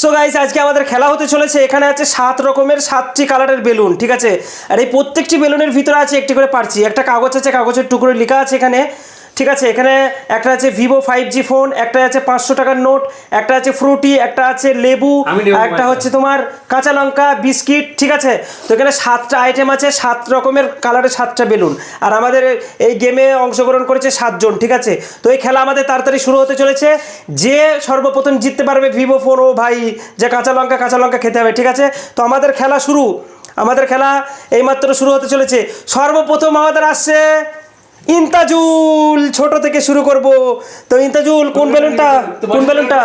So guys আজকে আমাদের খেলা হতে চলেছে। এখানে আছে সাত রকমের সাতটি কালারের বেলুন, ঠিক আছে? আর এই প্রত্যেকটি বেলুনের ভিতরে আছে একটি করে পারছি একটা কাগজ আছে, কাগজের টুকরো লেখা আছে এখানে। ঠিক আছে এখানে একটা আছে ভিভো ফাইভ জি ফোন একটা আছে পাঁচশো টাকার নোট একটা আছে ফ্রুটি একটা আছে লেবু একটা। হচ্ছে তোমার কাঁচা লঙ্কা বিস্কিট ঠিক আছে? তো এখানে সাতটা আইটেম আছে সাত রকমের কালারের সাতটা বেলুন। আর আমাদের এই গেমে অংশগ্রহণ করেছে সাতজন ঠিক আছে? তো এই খেলা আমাদের তাড়াতাড়ি শুরু হতে চলেছে। যে সর্বপ্রথম জিততে পারবে ভিভো ফোন ও ভাই যে কাঁচা লঙ্কা কাঁচা লঙ্কা খেতে হবে ঠিক আছে? তো আমাদের খেলা শুরু। আমাদের খেলা এইমাত্র শুরু হতে চলেছে। সর্বপ্রথম আমাদের আসছে ইন্তাজুল ছোট থেকে শুরু করব। তো ইন্তাজুল কোন বেলুনটা কোন বেলুনটা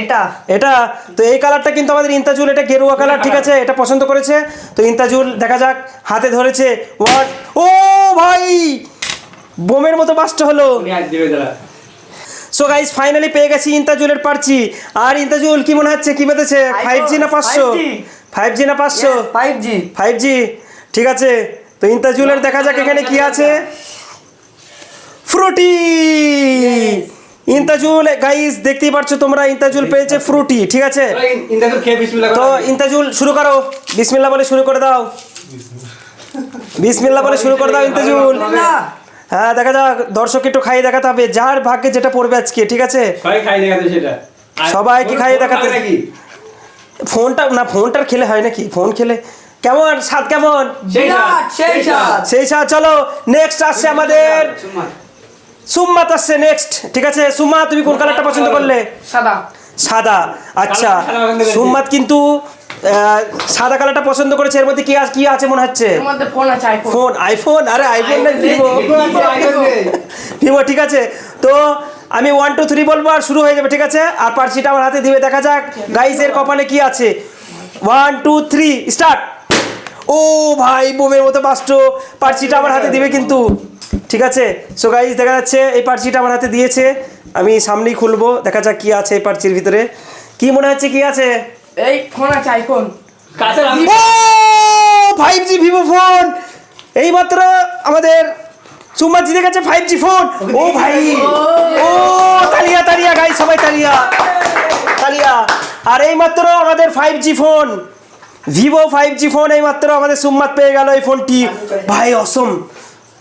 এটা। এটা? তো এই কালারটা কিন্তু আমাদের ইন্তাজুল এটা গেরুয়া কালার ঠিক আছে? এটা পছন্দ করেছে। তো ইন্তাজুল দেখা যাক হাতে ধরেছে। ওয়ান ও ভাই! বোমের মতো বাস্ট হলো। সো গাইস ফাইনালি পেয়ে গেছি ইন্তাজুলের পারছি আর ইন্তাজুল কি মনে হচ্ছে? কি বেঁধেছে ফাইভ জি না পাঁচশো? ফাইভ জি না পাঁচশো? ফাইভ জি ফাইভ জি ঠিক আছে। তো ইন্তাজুলের দেখা যাক এখানে কি আছে। ফ্রুটি। ইন্তাজুল গাইস দেখতেই পারছ তোমরা ইন্তাজুল পেয়েছে ফ্রুটি ঠিক আছে? তো ইন্তাজুল শুরু করো। বিসমিল্লাহ বলে শুরু করে দাও। বিসমিল্লাহ বলে শুরু করে দাও ইন্তাজুল। হ্যাঁ দেখা যাক দর্শক একটু খাইয়ে দেখাতে হবে। যার ভাগ্যে যেটা পড়বে আজকে ঠিক আছে? সবাইকে খাইয়ে দেখাতে- ফোনটা না ফোনটার খেলে হয় নাকি? ফোন খেলে। কেমন? স্বাদ কেমন? সেই স্বাদ চলো নেক্সট আসছে আমাদের। সুম্মাত আসছে নেক্সট ঠিক আছে? সুম্মা তুমি কোন কালারটা পছন্দ করলে? সাদা। সাদা আচ্ছা। সুম্মাত কিন্তু সাদা কালারটা পছন্দ করেছে এর মধ্যে কি কি আছে মনে হচ্ছে? ফোন আইফোন ফোন আইফোন আরে আইফোন না ভিভো ভিভো ঠিক আছে। তো আমি ওয়ান টু থ্রি বলব আর শুরু হয়ে যাবে ঠিক আছে? আর পার্সিটা আমার হাতে দিবে দেখা যাক। গাইসের কপালে কি আছে? ওয়ান টু থ্রি স্টার্ট ও ভাই বোমের মতো বাস্ট পার্সিটা আমার হাতে দিবে কিন্তু। ঠিক আছে? সো গাইজ দেখা যাচ্ছে এই পার্সিটা আমার হাতে দিয়েছে। আমি সামনেই খুলবো দেখা যাক কি আছে এই পার্সির ভিতরে। কি মনে হচ্ছে কি আছে? এই ফোন আছে আইফোন ও ফাইভ জি ভিভো ফোন এইমাত্র আমাদের সুম্মা জিতে গেছে ফাইভ জি ফোন ও ভাই! ও তালিয়া তালিয়া গাই সবাই তালিয়া। তালিয়া। আর এইমাত্র আমাদের five G phone Vivo five G phone এইমাত্র আমাদের সুম্মাত পেয়ে গেল এই ফোনটি ভাই অসম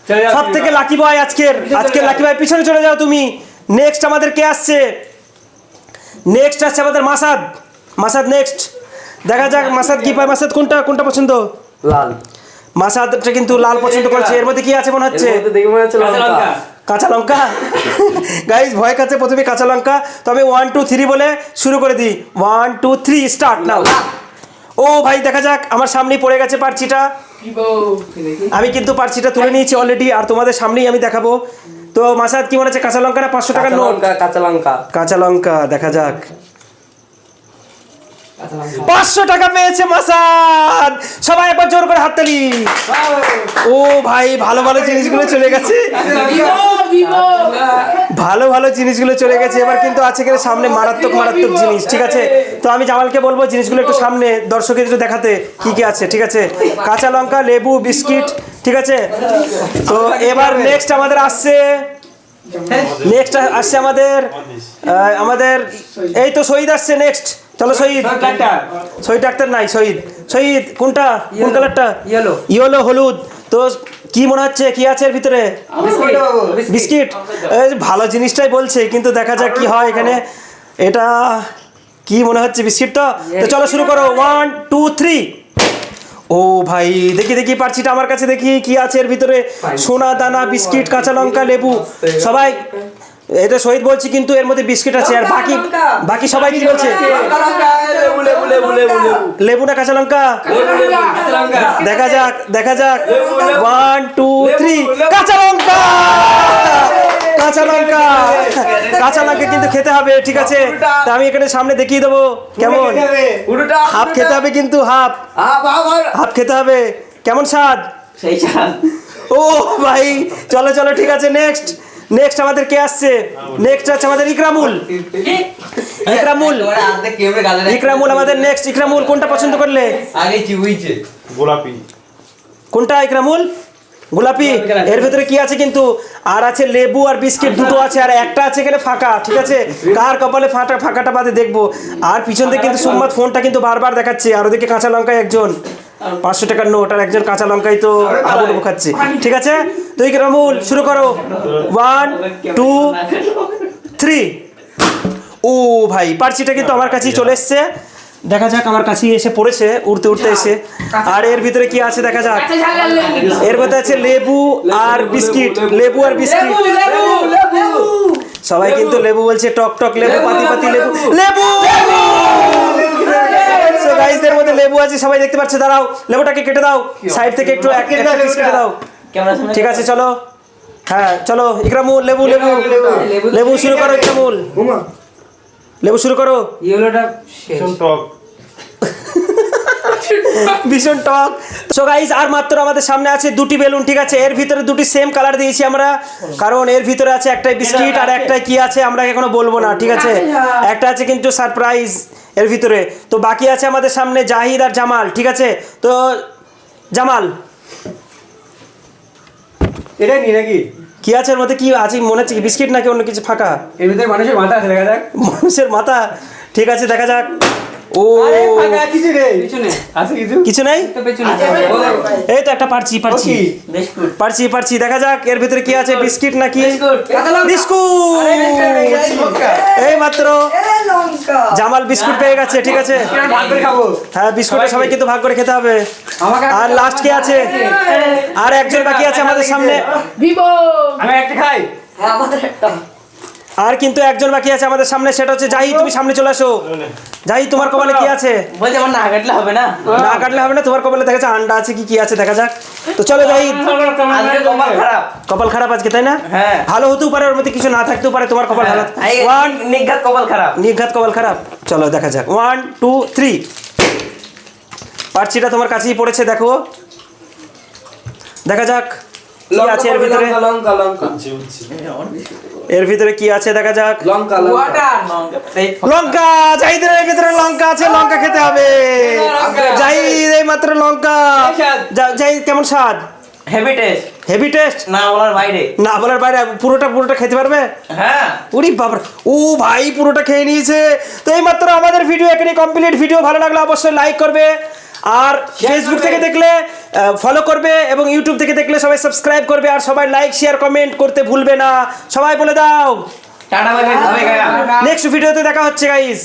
সব থেকে লাকি বয় আজকের। আজকের লাকি বয় পিছনে চলে যাও তুমি। নেক্সট আমাদের কে আসছে? নেক্সট আসছে আমাদের মাসাদ। মাসাদ নেক্সট দেখা যাক মাসাদ কি পায়। মাসাদ কোনটা কোনটা পছন্দ? লাল। মাসাদটা কিন্তু লাল পছন্দ করেছে। এর মধ্যে কি আছে মনে হচ্ছে? এর মধ্যে দেখে হচ্ছে লঙ্কা। কাঁচা লঙ্কা? গাইজ ভয় কাছে প্রথমে কাঁচা লঙ্কা। তো আমি ওয়ান টু থ্রি বলে শুরু করে দিই। One two three start now ও ভাই দেখা যাক। আমার সামনেই পড়ে গেছে পার্চিটা। আমি কিন্তু পার্সিটা তুলে নিয়েছি অলরেডি আর তোমাদের সামনেই আমি দেখাবো। তো মাসাদ কি মনে হচ্ছে? কাঁচা লঙ্কা না পাঁচশো টাকা নোট? কাঁচা লঙ্কা। কাঁচা লঙ্কা দেখা যাক। পাঁচশো টাকা পেয়েছে মাসাদ সবাই একবার জোর করে হাততালি ও ভাই ভালো ভালো জিনিসগুলো চলে গেছে। ভালো ভালো জিনিসগুলো চলে গেছে। এবার কিন্তু আছে কিনা সামনে মারাত্মক মারাত্মক জিনিস ঠিক আছে? তো আমি জামালকে বলব জিনিসগুলো একটু সামনে দর্শকের একটু দেখাতে কি কি আছে ঠিক আছে? কাঁচা লঙ্কা লেবু বিস্কিট ঠিক আছে? তো এবার নেক্সট আমাদের আসছে নেক্সট আসছে আমাদের আমাদের এই তো শহীদ আসছে নেক্সট চলো শহীদ শহীদ ডাক্তার নাই শহীদ শহীদ কোনটা? কোন কালারটা Yellow. ইয়েলো হলুদ। তো কি মনে হচ্ছে? কি আছে এর ভিতরে? বিস্কিট। এই ভালো জিনিসটাই বলছে কিন্তু দেখা যাক কি হয় এখানে। এটা কি মনে হচ্ছে বিস্কিটটা? তো চলো শুরু করো। ওয়ান টু থ্রি ও ভাই দেখি দেখি পার্চিটা আমার কাছে দেখি কি আছে এর ভিতরে? সোনা দানা বিস্কিট কাঁচা লঙ্কা লেবু। সবাই এটা শহীদ বলছি কিন্তু এর মধ্যে বিস্কিট আছে আর বাকি বাকি সবাই কি বলছে? লেবু না কাঁচা লঙ্কা? দেখা যাক দেখা যাক। ওয়ান টু থ্রি কাঁচা লঙ্কা! কাঁচা লঙ্কা! কাঁচা লঙ্কা কিন্তু খেতে হবে ঠিক আছে। তা আমি এখানে সামনে দেখিয়ে দেবো। কেমন? হাফ খেতে হবে কিন্তু হাফ। হাফ খেতে হবে। কেমন স্বাদ? সেই চাল ও ভাই চলো চলো ঠিক আছে নেক্সট নেক্সট আমাদের কে আসছে? নেক্সট আছে আমাদের ইকরামুল। ইকরামুল। ইকরামুল আমাদের নেক্সট ইকরামুল কোনটা পছন্দ করলে? আগে চিবুইছে গোলাপি। কোনটা ইকরামুল? গোলাপি। এর ভেতরে কি আছে কিন্তু? আর আছে লেবু আর বিস্কিট দুটো আছে আর একটা আছে এখানে ফাঁকা ঠিক আছে? কার কপালে ফাটা ফাঁকাটা বাদে দেখব। আর পিছন থেকে কিন্তু সোমনাথ ফোনটা কিন্তু বারবার দেখাচ্ছে আর ওদিকে কাঁচা লঙ্কায় একজন। পাঁচশো টাকার নোট আর একজন কাঁচা লঙ্কাই তো আবুল খাচ্ছে ঠিক আছে? তুই রামুল শুরু করো। ওয়ান টু থ্রি ও ভাই পার্চিটা কিন্তু আমার কাছেই চলে এসছে। দেখা যাক আমার কাছেই এসে পড়েছে উড়তে উড়তে এসে। আর এর ভিতরে কি আছে দেখা যাক। এর মধ্যে আছে লেবু আর বিস্কিট। লেবু আর বিস্কিট। সবাই কিন্তু লেবু বলছে টক টক লেবু পাতি পাতি লেবু। লেবু! এর মধ্যে লেবু আছে সবাই দেখতে পাচ্ছে দাঁড়াও লেবুটাকে কেটে দাও। সাইড থেকে একটু একটা কেটে দাও। ক্যামেরা সামনে ঠিক আছে চলো। হ্যাঁ চলো ইকরামুল লেবু লেবু। লেবু। শুরু করো ইকরামুল। লেবু শুরু করো। ইয়েলোটা শেষ। ভীষণ টক। সো গাইস আর মাত্র আমাদের সামনে আছে দুটি বেলুন ঠিক আছে? এর ভিতরে দুটি সেম কালার দিয়েছি আমরা। কারণ এর ভিতরে আছে একটাই বিস্কিট আর একটাই কি আছে আমরা এখনও বলব না ঠিক আছে? একটা আছে কিন্তু সারপ্রাইজ এর ভিতরে। তো বাকি আছে আমাদের সামনে জাহিদ আর জামাল ঠিক আছে? তো জামাল। এটাই নি নাকি? কি আছে এর মধ্যে? কি আছে? মনে হচ্ছে বিস্কিট নাকি অন্য কিছু ফাঁকা? এর ভিতরে মানুষের মাথা আছে দেখা যাক। মানুষের মাথা। ঠিক আছে দেখা যাক। ও। কিছু নেই। পিছনে আছে কিছু? কিছু নেই? তো পেছনে। এই তো একটা পারছি পারছি পারছি পারছি দেখা যাক এর ভিতরে কি আছে বিস্কিট নাকি? বিস্কুট! বিস্কুট এই মাত্র। জামাল বিস্কুট পেয়ে গেছে ঠিক আছে। ভাগ করে খাব। হ্যাঁ বিস্কুটটা সবাই কিন্তু ভাগ করে খেতে হবে। আর লাস্ট কে আছে? আর একজন বাকি আছে আমাদের সামনে। ভিভো আমি একটা খাই। আর কিন্তু একজন বাকি আছে আমাদের সামনে সেটা হচ্ছে জাহি তুমি সামনে চলে আসো। জাহি তোমার কপালে কি আছে? বলছে আমার না কাটলে হবে না। না কাটলে হবে না তোমার কপালে দেখা যাচ্ছে আন্ডা আছে কি কি আছে দেখা যাক। তো চলো আজকে কপাল খারাপ। কপাল খারাপ আজকে তাই না? হ্যাঁ। ভালো হতেও পারে ওর মধ্যে কিছু না থাকতেও পারে তোমার কপাল খারাপ। ওয়ান নিঘাত কপাল খারাপ। নিঘাত কপাল খারাপ। চলো দেখা যাক। ওয়ান টু থ্রি পার্চিটা তোমার কাছেই পড়েছে দেখো। দেখা যাক। কি আছে এর ভিতরে? লঙ্কা লঙ্কা এর ভিতরে কি আছে দেখা যাক? লঙ্কা লঙ্কা। জাহিদের ভিতরে লঙ্কা আছে লঙ্কা খেতে হবে। জাহিদ এই মাত্র লঙ্কা জাহিদ কেমন স্বাদ? হেভি টেস্ট হেভি টেস্ট না বলার বাইরে। না বলার বাইরে পুরোটা পুরোটা খেতে পারবে? হ্যাঁ। উরি বাবার ও ভাই পুরোটা খেয়ে নিয়েছে। তো এই মাত্র আমাদের ভিডিও এখানে কমপ্লিট ভিডিও ভালো লাগলে অবশ্যই লাইক করবে। আর ফেসবুক থেকে দেখলে ফলো করবে এবং ইউটিউব থেকে দেখলে সবাই সাবস্ক্রাইব করবে আর সবাই লাইক শেয়ার কমেন্ট করতে ভুলবে না। সবাই বলে দাও। নেক্সট ভিডিওতে দেখা হচ্ছে গাইস